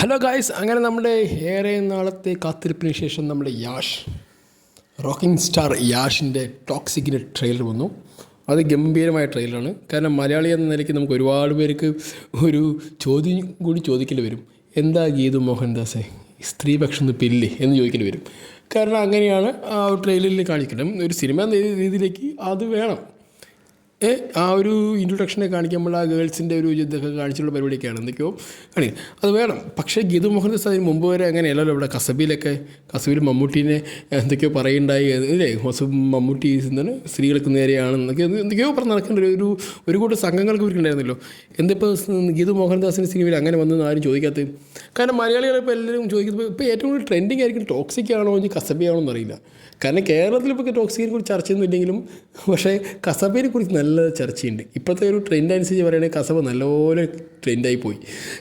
Hello guys അങ്ങനെ നമ്മുടെ ഏറെ നാളത്തെ കാത്തിരിപ്പിന് ശേഷം നമ്മുടെ യാഷ് റോക്കിംഗ് സ്റ്റാർ യാഷിന്റെ ടോക്സിക്കിന്റെ ട്രെയിലർ വന്നു. അത് ഗംഭീരമായ ട്രെയിലറാണ് കാരണം മലയാളി എന്ന നിലയ്ക്ക് നമുക്ക് ഒരുപാട് പേർക്ക് ഒരു ചോദ്യം കൂടി ചോദിക്കേണ്ടി വരും. എന്താ ഗീതു മോഹൻദാസേ? സ്ത്രീപക്ഷം പില്ലേ എന്ന് ചോദിക്കേണ്ടി വരും. കാരണം അങ്ങനെയാണ് ആ ട്രെയിലറിൽ കാണിക്കണം ഒരു സിനിമ എന്ന രീതിയിലേക്ക് അത് വേണം. ആ ഒരു ഇൻട്രൊഡക്ഷനെ കാണിക്കുമ്പോൾ ആ ഗേൾസിന്റെ ഒരു ഇതൊക്കെ കാണിച്ചുള്ള പരിപാടിയൊക്കെയാണ്. എന്തൊക്കെയോ കാണിക്കും അത് വേണം. പക്ഷേ ഗീതു മോഹൻദാസ് അതിന് മുമ്പ് വരെ അങ്ങനെയല്ലല്ലോ ഇവിടെ കസബിയിലൊക്കെ കസബിൽ മമ്മൂട്ടീനെ എന്തൊക്കെയോ പറയുണ്ടായി. അല്ലേ ഹോസ് മമ്മൂട്ടി എന്താണ്? സ്ത്രീകൾക്ക് നേരെയാണ് എന്നൊക്കെ എന്തൊക്കെയോ പറഞ്ഞ് നടക്കേണ്ട ഒരു- ഒരു കൂട്ടം സംഘങ്ങൾക്ക് ഇവർക്കുണ്ടായിരുന്നല്ലോ എന്തിപ്പോൾ ഗീതു മോഹൻദാസിന്റെ സിനിമയിൽ അങ്ങനെ വന്നെന്ന് ആരും ചോദിക്കാത്തത്? കാരണം മലയാളികൾ ഇപ്പോൾ എല്ലാവരും ചോദിക്കുന്നത് ഇപ്പോൾ ഏറ്റവും കൂടുതൽ ട്രെൻഡിങ് ആയിരിക്കും ടോക്സിക് ആണോ ഇനി കസബിയാണോ എന്നറിയില്ല. കാരണം കേരളത്തിൽ ഇപ്പോൾ ടോക്സിക്കിനെ കുറിച്ച് ചർച്ചയൊന്നും ഇല്ലെങ്കിലും പക്ഷേ കസബയെ കുറിച്ച് നല്ല ചർച്ചയുണ്ട്. ഇപ്പോഴത്തെ ഒരു ട്രെൻഡ് അനുസരിച്ച് പറയുകയാണെങ്കിൽ കസവ് നല്ലപോലെ ട്രെൻഡായി പോയി.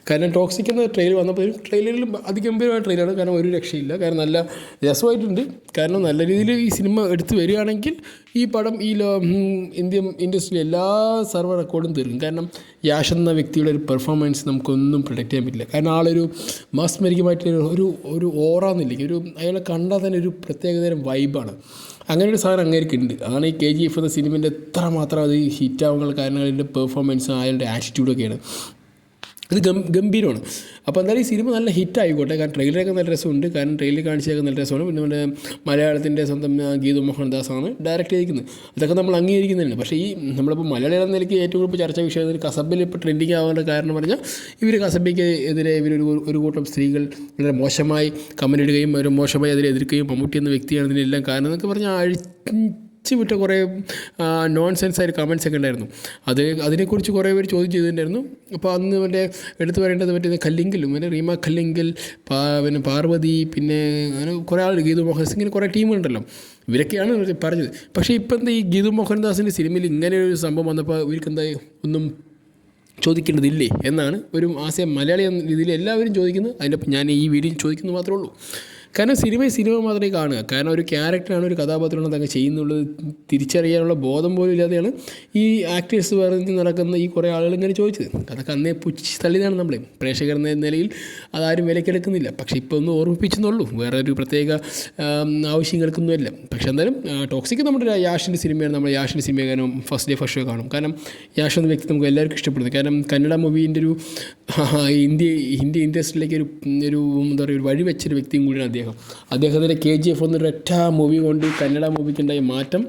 കാരണം ടോക്സിക് എന്ന ട്രെയിലർ വന്നപ്പോൾ ട്രെയിലറിൽ അതിഗംഭീരമായ ട്രെയിലാണ് കാരണം ഒരു രക്ഷയില്ല. കാരണം നല്ല രസമായിട്ടുണ്ട്. കാരണം നല്ല രീതിയിൽ ഈ സിനിമ എടുത്തു വരികയാണെങ്കിൽ ഈ പടം ഈ ഇന്ത്യൻ ഇൻഡസ്ട്രിയിലെ എല്ലാ സർവ റെക്കോർഡും തീർക്കും. കാരണം യാഷ് എന്ന വ്യക്തിയുടെ ഒരു പെർഫോമൻസ് നമുക്കൊന്നും പ്രൊഡക്റ്റ് ചെയ്യാൻ പറ്റില്ല. കാരണം ആളൊരു മാസ്മരികമായിട്ടുള്ള ഒരു ഒരു ഓറ എന്നില്ലെങ്കിൽ ഒരു അയാളെ കണ്ടാൽ തന്നെ ഒരു പ്രത്യേകതരം വൈബാണ് അങ്ങനെ ഒരു സാധനം അങ്ങേർക്ക് ഉണ്ട് അതാണ് ഈ കെ ജി എഫ് എന്ന സിനിമേന്റെ എത്ര മാത്രം അത് ഹിറ്റാവാനുള്ള കാരണങ്ങളുടെ പെർഫോമൻസും അയാളുടെ ആറ്റിറ്റ്യൂഡൊക്കെയാണ് ഇത് ഗംഭീരമാണ്. അപ്പോൾ എന്തായാലും ഈ സിനിമ നല്ല ഹിറ്റ് ആയിക്കോട്ടെ കാരണം ട്രെയിലറൊക്കെ നല്ല രസമുണ്ട്. കാരണം ട്രെയിലർ കാണിച്ചതൊക്കെ നല്ല രസമാണ്. പിന്നെ നമ്മുടെ മലയാളത്തിന്റെ സ്വന്തം ഗീതു മോഹൻദാസ് ആണ് ഡയറക്റ്റ് ചെയ്തിരിക്കുന്നത്. അതൊക്കെ നമ്മൾ അംഗീകരിക്കുന്നുണ്ട് പക്ഷേ ഈ നമ്മളിപ്പോൾ മലയാളം എന്ന നിലയ്ക്ക് ഏറ്റവും കൂടുതൽ ചർച്ചാ വിഷയം കസബിൽ ഇപ്പോൾ ട്രെൻഡിങ് ആവാനുള്ള കാരണം പറഞ്ഞാൽ ഇവർ കസബയ്ക്ക് എതിരെ ഇവരൊരു ഒരു കൂട്ടം സ്ത്രീകൾ വളരെ മോശമായി കമന്റ് ഇടുകയും അവർ മോശമായി അതിനെ എതിർക്കുകയും മമ്മൂട്ടി എന്ന വ്യക്തിയാണ് ഇതിനെല്ലാം കാരണം എന്നൊക്കെ പറഞ്ഞാൽ അഴിച്ച് വിട്ട കുറേ നോൺ സെൻസ് ആയിട്ട് കമൻസ് ഒക്കെ ഉണ്ടായിരുന്നു. അത് അതിനെക്കുറിച്ച് കുറേ പേര് ചോദ്യം ചെയ്തിട്ടുണ്ടായിരുന്നു. അപ്പോൾ അന്ന് മറ്റേ എടുത്തു പറയേണ്ടത് മറ്റേ കല്ലിങ്കിലും മറ്റേ റീമ കല്ലിങ്കിൽ പിന്നെ പാർവതി പിന്നെ അങ്ങനെ കുറേ ആൾ ഗീതു മോഹൻ ഇങ്ങനെ കുറേ ടീമുണ്ടല്ലോ ഇവരൊക്കെയാണ് ഇവർ പറഞ്ഞത്. പക്ഷേ ഇപ്പം എന്താ ഈ ഗീതു മോഹൻദാസിന്റെ സിനിമയിൽ ഇങ്ങനെ ഒരു സംഭവം വന്നപ്പോൾ ഇവർക്ക് എന്താ ഒന്നും ചോദിക്കേണ്ടതില്ലേ എന്നാണ് ഒരു ആശയം മലയാളി എന്ന രീതിയിൽ എല്ലാവരും ചോദിക്കുന്നത്. അതിന്റെ ഞാൻ ഈ വീഡിയോ ചോദിക്കുന്നത് മാത്രമേ ഉള്ളൂ. കാരണം സിനിമ സിനിമ മാത്രമേ കാണുക. കാരണം ഒരു ക്യാരക്ടറാണ് ഒരു കഥാപാത്രമാണ് തങ്ങൾ ചെയ്യുന്നുള്ളത്. തിരിച്ചറിയാനുള്ള ബോധം പോലും ഇല്ലാതെയാണ് ഈ ആക്ടേഴ്സ് പറഞ്ഞ് നടക്കുന്ന ഈ കുറേ ആളുകൾ ഇങ്ങനെ ചോദിച്ചത്. അതൊക്കെ അന്നേ പുച്ഛി തള്ളിയതാണ് നമ്മളെ. പ്രേക്ഷകർ എന്ന നിലയിൽ അതാരും വിലക്കെടുക്കുന്നില്ല. പക്ഷേ ഇപ്പോൾ ഒന്ന് ഓർമ്മിപ്പിച്ചെന്നുള്ളൂ വേറെ ഒരു പ്രത്യേക ആവശ്യങ്ങൾക്കൊന്നുമില്ല പക്ഷേ എന്തായാലും ടോക്സിക് നമ്മുടെ യാഷിന്റെ സിനിമയാണ്. നമ്മൾ യാഷിന്റെ സിനിമ കാരണം ഫസ്റ്റ് ഡേ ഫസ്റ്റ് ഷോ കാണും. കാരണം യാഷ് എന്ന വ്യക്തി നമുക്ക് എല്ലാവർക്കും ഇഷ്ടപ്പെടുന്നു. കാരണം കന്നഡ മൂവീന്റെ ഒരു ഇന്ത്യ ഇന്ത്യ ഇൻഡസ്ട്രിയിലേക്ക് ഒരു ഒരു എന്താ പറയുക ഒരു വഴി വെച്ചൊരു വ്യക്തിയും കൂടിയാണ് അദ്ദേഹം. അദ്ദേഹത്തിന്റെ കെ ജി എഫ് എന്നൊരു ഒറ്റ മൂവി കൊണ്ട് കന്നഡ മൂവിക്കുണ്ടായ മാറ്റം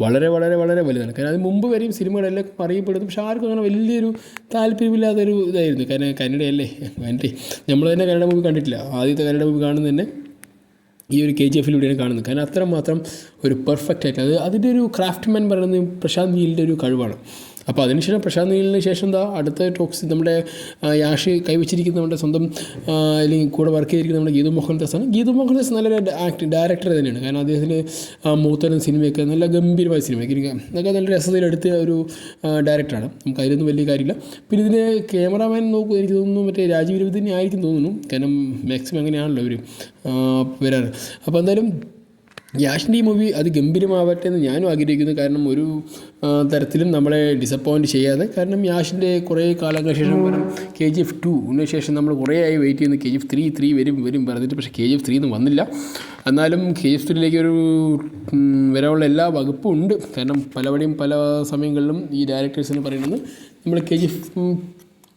വളരെ വളരെ വളരെ വലുതാണ്. കാരണം അത് മുമ്പ് വരെയും സിനിമകളെല്ലാം അറിയപ്പെടുന്നു. പക്ഷേ ആർക്കും അങ്ങനെ വലിയൊരു താല്പര്യമില്ലാത്തൊരു ഇതായിരുന്നു. കാരണം കന്നഡയല്ലേ? വേണ്ടി? നമ്മൾ തന്നെ കന്നഡ മൂവി കണ്ടിട്ടില്ല. ആദ്യത്തെ കന്നഡ മൂവി കാണുന്നത് തന്നെ ഈ ഒരു കെ ജി എഫിലൂടെയാണ് കാണുന്നത്. കാരണം അത്രമാത്രം ഒരു പെർഫെക്റ്റ് ആയിട്ട് അത് അതിന്റെ ഒരു ക്രാഫ്റ്റ്മാൻ പറയുന്നത് പ്രശാന്ത് നീലിന്റെ ഒരു കഴിവാണ്. അപ്പോൾ അതിനുശേഷം പ്രശാന്ത് നീലിന് ശേഷം എന്താ? അടുത്ത ടോക്സ് നമ്മുടെ യാഷി കൈവച്ചിരിക്കുന്ന നമ്മുടെ സ്വന്തം അല്ലെങ്കിൽ കൂടെ വർക്ക് ചെയ്തിരിക്കുന്ന നമ്മുടെ ഗീതു മോഹൻദാസാണ് ഗീതു മോഹൻദാസ് നല്ലൊരു ആക്ട് ഡയറക്ടർ തന്നെയാണ്. കാരണം അദ്ദേഹത്തിന് ആ, മൂത്തരം സിനിമയൊക്കെ നല്ല ഗംഭീരമായ സിനിമയൊക്കെ എനിക്ക് അതൊക്കെ നല്ല രസത്തിലെടുത്ത ഒരു ഡയറക്ടറാണ് നമുക്ക് അതിലൊന്നും വലിയ കാര്യമില്ല. പിന്നെ ഇതിന് ക്യാമറാമാൻ നോക്കുക എനിക്ക് തോന്നുന്നു മറ്റേ രാജീവ് രവി തന്നെ ആയിരിക്കും തോന്നുന്നു. കാരണം മാക്സിമം അങ്ങനെയാണല്ലോ അവർ വരാറ്. അപ്പോൾ എന്തായാലും യാഷിന്റെ ഈ മൂവി അത് ഗംഭീരമാവട്ടെ എന്ന് ഞാനും ആഗ്രഹിക്കുന്നു. കാരണം ഒരു തരത്തിലും നമ്മളെ ഡിസപ്പോയിന്റ് ചെയ്യാതെ. കാരണം യാഷിന്റെ കുറേ കാലങ്ങൾക്ക് ശേഷം വരും കെ ജി എഫ് ടുവിന് ശേഷം നമ്മൾ കുറേ ആയി വെയിറ്റ് ചെയ്യുന്നു. K G F three three വരും വരും പറഞ്ഞിട്ട്. പക്ഷേ കെ ജി എഫ് ത്രീ ഒന്നും വന്നില്ല. എന്നാലും കെ ജി എഫ് ത്രീയിലേക്ക് ഒരു വരാനുള്ള എല്ലാ വകുപ്പും ഉണ്ട്. കാരണം പലവടിയും പല സമയങ്ങളിലും ഈ ഡയറക്ടേഴ്സിന് പറയുന്നത് നമ്മൾ കെ ജി എഫ്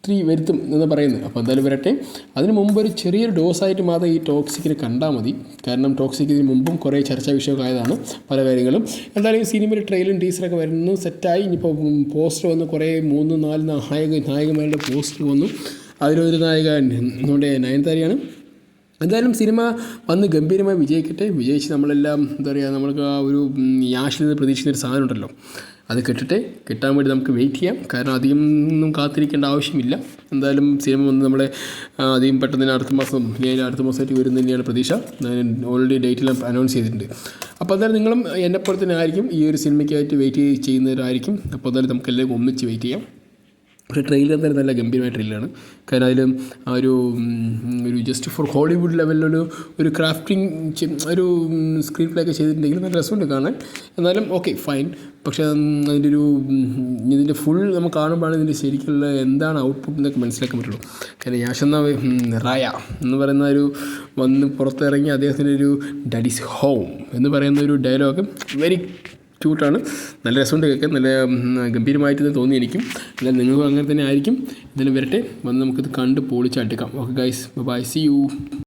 ത്രീ വരുത്തും എന്ന് പറയുന്നത് അപ്പോൾ എന്തായാലും വരട്ടെ. അതിന് മുമ്പ് ഒരു ചെറിയൊരു ഡോസായിട്ട് മാത്രം ഈ ടോക്സിക്കിന് കണ്ടാൽ മതി. കാരണം ടോക്സിക് ഇതിന് മുമ്പും കുറേ ചർച്ചാ വിഷയമായതാണ് പല കാര്യങ്ങളും. എന്തായാലും ഈ സിനിമയിൽ ട്രെയിലും ടീസറൊക്കെ വരുന്നു. സെറ്റായി. ഇനിയിപ്പോൾ പോസ്റ്റർ വന്ന് കുറേ മൂന്ന് നാല് നായക നായകന്മാരുടെ പോസ്റ്റർ വന്നു. അതിലൊരു നായിക നമ്മുടെ നയൻതാരയാണ്. എന്തായാലും സിനിമ വന്ന് ഗംഭീരമായി വിജയിക്കട്ടെ. വിജയിച്ച് നമ്മളെല്ലാം എന്താ പറയുക നമ്മൾക്ക് ആ ഒരു നിന്ന് പ്രതീക്ഷിക്കുന്ന ഒരു സാധനം ഉണ്ടല്ലോ അത് കിട്ടട്ടെ കിട്ടാൻ വേണ്ടി നമുക്ക് വെയിറ്റ് ചെയ്യാം. കാരണം അധികം ഒന്നും കാത്തിരിക്കേണ്ട ആവശ്യമില്ല. എന്തായാലും സിനിമ വന്ന് നമ്മളെ അധികം പെട്ടെന്ന് അടുത്ത മാസം ഞാൻ അടുത്ത മാസമായിട്ട് വരുന്ന തന്നെയാണ് പ്രതീക്ഷ. ഞാൻ ഓൾറെഡി ഡേറ്റിലും അനൗൺസ് ചെയ്തിട്ടുണ്ട്. അപ്പോൾ എന്തായാലും നിങ്ങളും എന്നെപ്പോലെ തന്നെ ആയിരിക്കും. ഈ ഒരു സിനിമയ്ക്കായിട്ട് വെയിറ്റ് ചെയ്യുന്നവരായിരിക്കും. അപ്പോൾ എന്തായാലും നമുക്ക് എല്ലാവർക്കും ഒന്നിച്ച് വെയിറ്റ് ചെയ്യാം. പക്ഷേ ട്രെയിലർ തന്നെ നല്ല ഗംഭീരമായ ട്രെയിലറാണ്. കാരണം അതിൽ ആ ഒരു ഒരു ജസ്റ്റ് ഫോർ ഹോളിവുഡ് ലെവലിലൊരു ഒരു ക്രാഫ്റ്റിംഗ് ഒരു സ്ക്രീൻ പ്ലേ ഒക്കെ ചെയ്തിട്ടുണ്ടെങ്കിൽ നല്ല രസമുണ്ട് കാണാൻ. എന്നാലും ഓക്കെ ഫൈൻ പക്ഷേ അതിന്റെ ഒരു ഇതിന്റെ ഫുൾ നമുക്ക് കാണുമ്പോഴാണ് ഇതിന്റെ ശരിക്കുള്ള എന്താണ് ഔട്ട്പുട്ട് എന്നൊക്കെ മനസ്സിലാക്കാൻ പറ്റുള്ളൂ. കാരണം യാഷ് റായ എന്ന് പറയുന്ന ഒരു വന്ന് പുറത്തിറങ്ങി അദ്ദേഹത്തിന്റെ ഒരു ഈസ് ഹോം എന്ന് പറയുന്ന ഒരു ഡയലോഗ് വെരി ക്യൂട്ടാണ് നല്ല രസമുണ്ട് കേൾക്കാൻ. നല്ല ഗംഭീരമായിട്ട് തന്നെ തോന്നി എനിക്കും. എന്നാലും നിങ്ങൾക്കും അങ്ങനെ തന്നെ ആയിരിക്കും. എന്തായാലും വരട്ടെ. വന്ന് നമുക്കിത് കണ്ട് പൊളിച്ചടുക്കാം okay guys bye see you